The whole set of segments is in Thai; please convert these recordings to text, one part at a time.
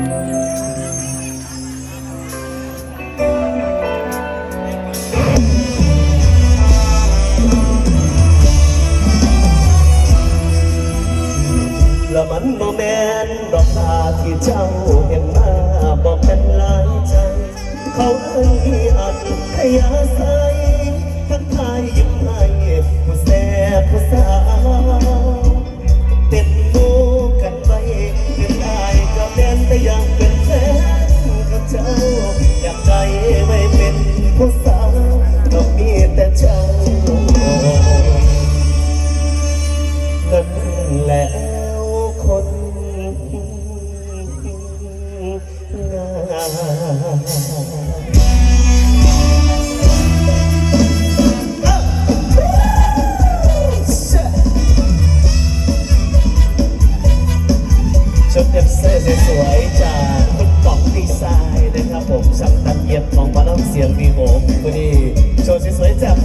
ละมันบ่แม่นดอกตาที่เจ้าเห็นมาบอกเป็นหลายใจ เขาเอ้ยอัดขยาสทั ชุดเอฟเซ่สวยๆจากคุณป๋องดีไซน์นะครับผมช่างตัดเย็บของพลังเสียงวีโหวันนี้โชว์สวยๆจาก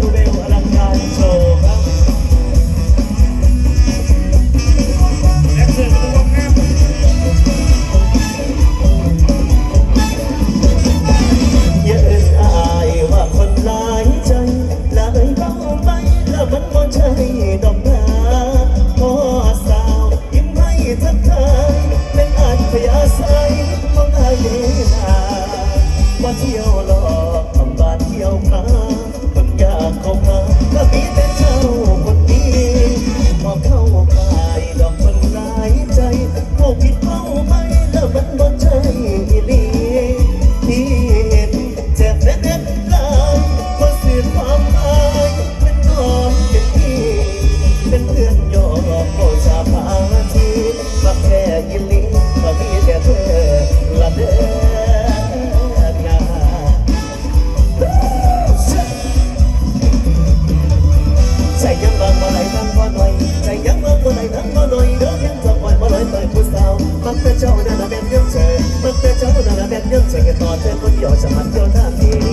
นาว่าเที่ยวหลอกทำบาเที่ยวพาคนอยากเข้ามาก็มีแต่เจ้าคนเดียวพอเข้าไปดอกคนหลายใจพวกผิดเป้าไปแล้วมันบ่ใช่อีหลี เจ้านั่นน่ะเป็นยังเธอมักแต่เจ้านั่นน่ะเป็นยังเธอแค่ต่อเธอคนเดียวจะมันเดียวท่าที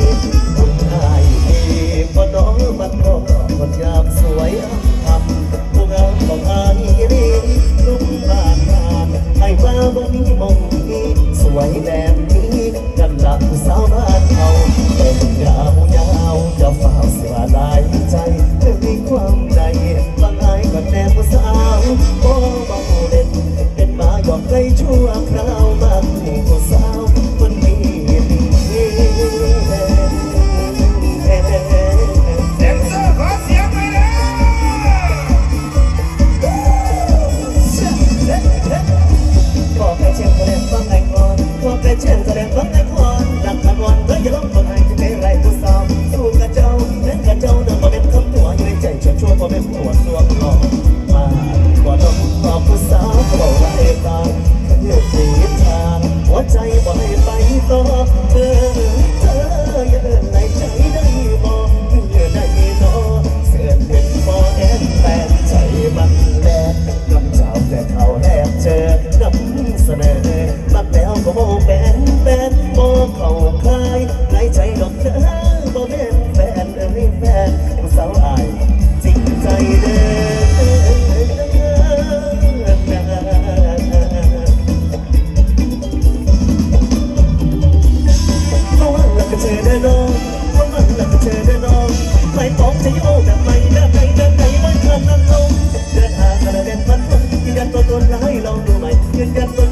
ยืนยันตัวตนแล้วให้ลองดูใหม่ยืนยันตัว